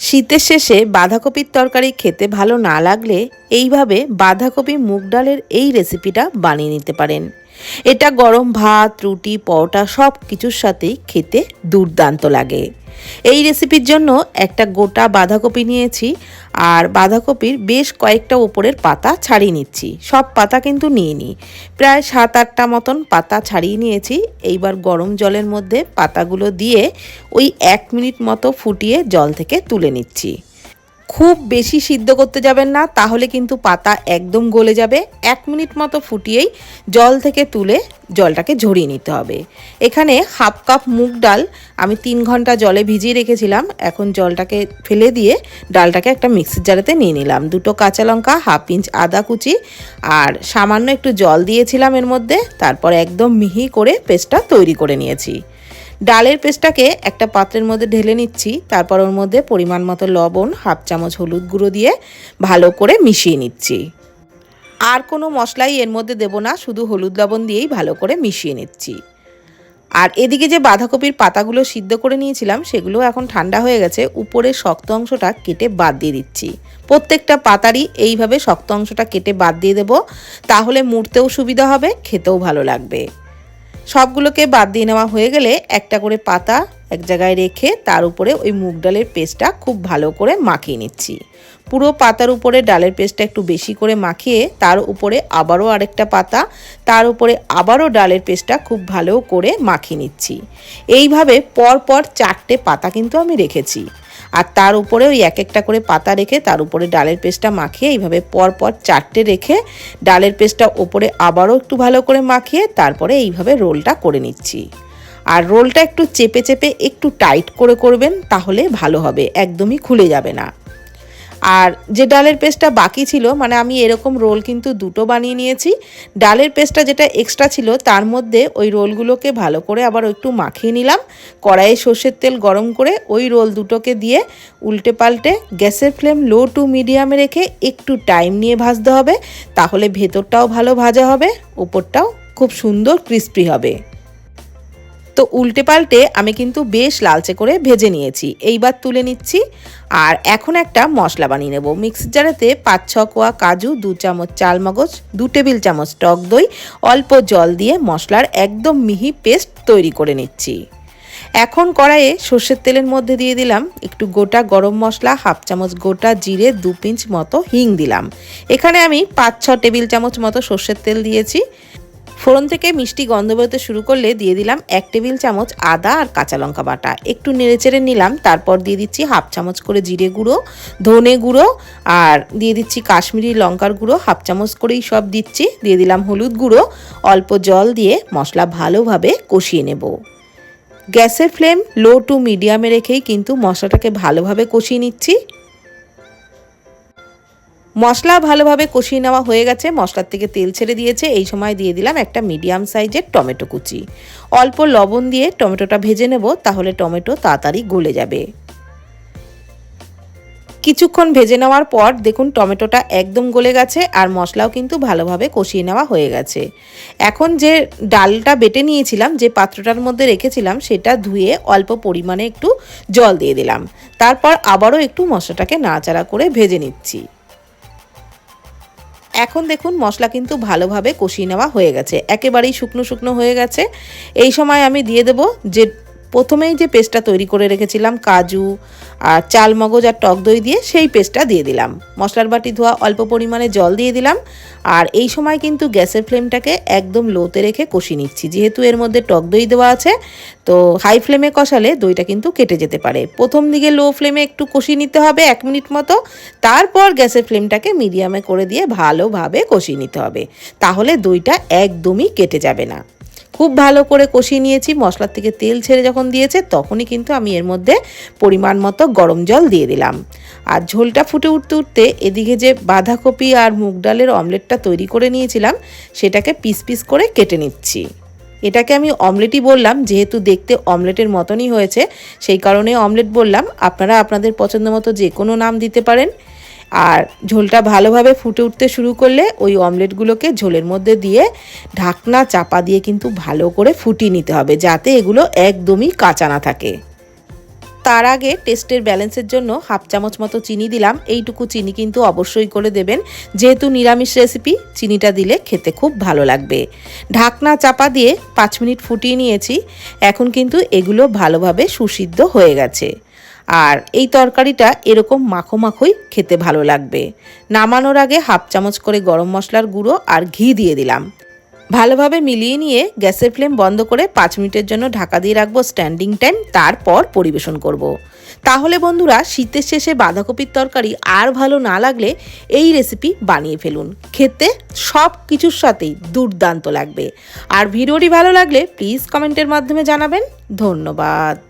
শীতের শেষে বাঁধাকপির তরকারি খেতে ভালো না লাগলে এইভাবে বাঁধাকপি মুগ ডালের এই রেসিপিটা বানিয়ে নিতে পারেন। এটা গরম ভাত, রুটি, পরোটা সব কিছুর সাথেই খেতে দুর্দান্ত লাগে। এই রেসিপির জন্য একটা গোটা বাঁধাকপি নিয়েছি আর বাঁধাকপির বেশ কয়েকটা ওপরের পাতা ছাড়িয়ে নিচ্ছি। সব পাতা কিন্তু নিয়ে নিই প্রায় সাত আটটা মতন পাতা ছাড়িয়ে নিয়েছি। এইবার গরম জলের মধ্যে পাতাগুলো দিয়ে ওই এক মিনিট মতো ফুটিয়ে জল থেকে তুলে নিচ্ছি। খুব বেশি সিদ্ধ করতে যাবেন না, তাহলে কিন্তু পাতা একদম গলে যাবে। এক মিনিট মতো ফুটিয়েই জল থেকে তুলে জলটাকে ঝরিয়ে নিতে হবে। এখানে হাফ কাপ মুগ ডাল আমি তিন ঘণ্টা জলে ভিজিয়ে রেখেছিলাম, এখন জলটাকে ফেলে দিয়ে ডালটাকে একটা মিক্সির জারেতে নিয়ে নিলাম। দুটো কাঁচা লঙ্কা, হাফ ইঞ্চ আদা কুচি আর সামান্য একটু জল দিয়েছিলাম এর মধ্যে, তারপর একদম মিহি করে পেস্টটা তৈরি করে নিয়েছি। ডালের পেস্টটাকে একটা পাত্রের মধ্যে ঢেলে নিচ্ছি, তারপর ওর মধ্যে পরিমাণ মতো লবণ, হাফ চামচ হলুদ গুঁড়ো দিয়ে ভালো করে মিশিয়ে নিচ্ছি। আর কোনো মশলাই এর মধ্যে দেব না, শুধু হলুদ লবণ দিয়েই ভালো করে মিশিয়ে নিচ্ছি। আর এদিকে যে বাঁধাকপির পাতাগুলো সিদ্ধ করে নিয়েছিলাম, সেগুলো এখন ঠান্ডা হয়ে গেছে উপরের শক্ত অংশটা কেটে বাদ দিয়ে দিচ্ছি। প্রত্যেকটা পাতারই এইভাবে শক্ত অংশটা কেটে বাদ দিয়ে দেবো, তাহলে মুড়তেও সুবিধা হবে, খেতেও ভালো লাগবে। সবগুলোকে বাদ দিয়ে নেওয়া হয়ে গেলে একটা করে পাতা এক জায়গায় রেখে তার উপরে ওই মুগ ডালের পেস্টটা খুব ভালো করে মাখিয়ে নিচ্ছি। পুরো পাতার উপরে ডালের পেস্টটা একটু বেশি করে মাখিয়ে তার উপরে আবারও আরেকটা পাতা, তার উপরে আবারও ডালের পেস্টটা খুব ভালো করে মাখিয়ে নিচ্ছি। এইভাবে পর পর চারটে পাতা কিন্তু আমি রেখেছি। আর তার উপরে ওই এক একটা করে পাতা রেখে তার উপরে ডালের পেস্টটা মাখিয়ে এইভাবে পর পর চারটে রেখে ডালের পেস্টটা ওপরে আবারও একটু ভালো করে মাখিয়ে তারপরে এইভাবে রোলটা করে নিচ্ছি। আর রোলটা একটু চেপে চেপে একটু টাইট করে করবেন তাহলে ভালো হবে, একদমই খুলে যাবে না। আর যে ডালের পেস্টটা বাকি ছিল মানে আমি এরকম রোল কিন্তু দুটো বানিয়ে নিয়েছি। ডালের পেস্টটা যেটা এক্সট্রা ছিল, তার মধ্যে ওই রোলগুলোকে ভালো করে আবার একটু মাখিয়ে নিলাম। কড়াইয়ে সর্ষের তেল গরম করে ওই রোল দুটোকে দিয়ে উল্টে পাল্টে গ্যাসের ফ্লেম লো টু মিডিয়ামে রেখে একটু টাইম নিয়ে ভাজতে হবে। তাহলে ভেতরটাও ভালো ভাজা হবে, ওপরটাও খুব সুন্দর ক্রিস্পি হবে। তো উল্টে পাল্টে আমি কিন্তু বেশ লালচে করে ভেজে নিয়েছি। এইবার তুলে নিচ্ছি আর এখন একটা মশলা বানিয়ে নেব। মিক্সির জারেতে পাঁচ, ছ কোয়া কাজু, দু চামচ চাল মগজ, দু টেবিল চামচ টক দই, অল্প জল দিয়ে মশলার একদম মিহি পেস্ট তৈরি করে নিচ্ছি। এখন কড়াইয়ে সর্ষের তেলের মধ্যে দিয়ে দিলাম একটু গোটা গরম মশলা, হাফ চামচ গোটা জিরে, দু পিঞ্চ মতো হিং দিলাম। এখানে আমি পাঁচ, ছ টেবিল চামচ মতো সর্ষের তেল দিয়েছি। ফোড়ন থেকে মিষ্টি গন্ধ বেরোতে শুরু করলে দিয়ে দিলাম এক টেবিল চামচ আদা আর কাঁচা লঙ্কা বাটা। একটু নেড়েচেড়ে নিলাম, তারপর দিয়ে দিচ্ছি হাফ চামচ করে জিরে গুঁড়ো, ধনে গুঁড়ো, আর দিয়ে দিচ্ছি কাশ্মীরি লঙ্কার গুঁড়ো, হাফ চামচ করেই সব দিচ্ছি। দিয়ে দিলাম হলুদ গুঁড়ো, অল্প জল দিয়ে মশলা ভালোভাবে কষিয়ে নেব। গ্যাসের ফ্লেম লো টু মিডিয়ামে রেখেই কিন্তু মশলাটাকে ভালোভাবে কষিয়ে নিচ্ছি। মশলা ভালোভাবে কষিয়ে নেওয়া হয়ে গেছে। মশলার থেকে তেল ছেড়ে দিয়েছে। এই সময় দিয়ে দিলাম একটা মিডিয়াম সাইজের টমেটো কুচি। অল্প লবণ দিয়ে টমেটোটা ভেজে নেব, তাহলে টমেটো তাড়াতাড়ি গলে যাবে। কিছুক্ষণ ভেজে নেওয়ার পর দেখুন টমেটোটা একদম গলে গেছে আর মশলাও কিন্তু ভালোভাবে কষিয়ে নেওয়া হয়ে গেছে। এখন যে ডালটা বেটে নিয়েছিলাম, যে পাত্রটার মধ্যে রেখেছিলাম, সেটা ধুয়ে অল্প পরিমাণে একটু জল দিয়ে দিলাম। তারপর আবারও একটু মশলাটাকে নাড়াচাড়া করে ভেজে নিচ্ছি। এখন দেখুন মশলা কিন্তু ভালোভাবে কষিয়ে নেওয়া হয়ে গেছে। একেবারেই শুকনো শুকনো হয়ে গেছে। এই সময় আমি দিয়ে দেব যে প্রথমেই যে পেস্টটা তৈরি করে রেখেছিলাম, কাজু আর চাল মগজ আর টক দই দিয়ে সেই পেস্টটা দিয়ে দিলাম। মশলার বাটি ধোয়া অল্প পরিমাণে জল দিয়ে দিলাম আর এই সময় কিন্তু গ্যাসের ফ্লেমটাকে একদম লোতে রেখে কষি নিচ্ছি। যেহেতু এর মধ্যে টক দই দেওয়া আছে, তো হাই ফ্লেমে কষালে দইটা কিন্তু কেটে যেতে পারে। প্রথম দিকে লো ফ্লেমে একটু কষিয়ে নিতে হবে এক মিনিট মতো, তারপর গ্যাসের ফ্লেমটাকে মিডিয়ামে করে দিয়ে ভালোভাবে কষিয়ে নিতে হবে। তাহলে দইটা একদমই কেটে যাবে না। খুব ভালো করে কষিয়ে নিয়েছি। মশলার থেকে তেল ছেড়ে যখন দিয়েছে, তখনই কিন্তু আমি এর মধ্যে পরিমাণ মতো গরম জল দিয়ে দিলাম। আর ঝোলটা ফুটে উঠতে উঠতে এদিকে যে বাঁধাকপি আর মুগ ডালের অমলেটটা তৈরি করে নিয়েছিলাম, সেটাকে পিস পিস করে কেটে নিচ্ছি। এটাকে আমি অমলেটই বললাম, যেহেতু দেখতে অমলেটের মতনই হয়েছে, সেই কারণে অমলেট বললাম। আপনারা আপনাদের পছন্দ মতো যে কোনো নাম দিতে পারেন। আর ঝোলটা ভালোভাবে ফুটে উঠতে শুরু করলে ওই অমলেটগুলোকে ঝোলের মধ্যে দিয়ে ঢাকনা চাপা দিয়ে কিন্তু ভালো করে ফুটিয়ে নিতে হবে, যাতে এগুলো একদমই কাঁচা না থাকে। তার আগে টেস্টের ব্যালেন্সের জন্য হাফ চামচ মতো চিনি দিলাম। এইটুকু চিনি কিন্তু অবশ্যই করে দেবেন। যেহেতু নিরামিষ রেসিপি, চিনিটা দিলে খেতে খুব ভালো লাগবে। ঢাকনা চাপা দিয়ে পাঁচ মিনিট ফুটিয়ে নিয়েছি। এখন কিন্তু এগুলো ভালোভাবে সুসিদ্ধ হয়ে গেছে। আর এই তরকারিটা এরকম মাখো মাখোই খেতে ভালো লাগবে। নামানোর আগে হাফ চামচ করে গরম মশলার গুঁড়ো আর ঘি দিয়ে দিলাম। ভালোভাবে মিলিয়ে নিয়ে গ্যাসের ফ্লেম বন্ধ করে পাঁচ মিনিটের জন্য ঢাকা দিয়ে রাখব স্ট্যান্ডিং টাইম, তারপর পরিবেশন করব। তাহলে বন্ধুরা, শীতের শেষে বাঁধাকপির তরকারি আর ভালো না লাগলে এই রেসিপি বানিয়ে ফেলুন। খেতে সব কিছুর সাথেই দুর্দান্ত লাগবে। আর ভিডিওটি ভালো লাগলে প্লিজ কমেন্টের মাধ্যমে জানাবেন। ধন্যবাদ।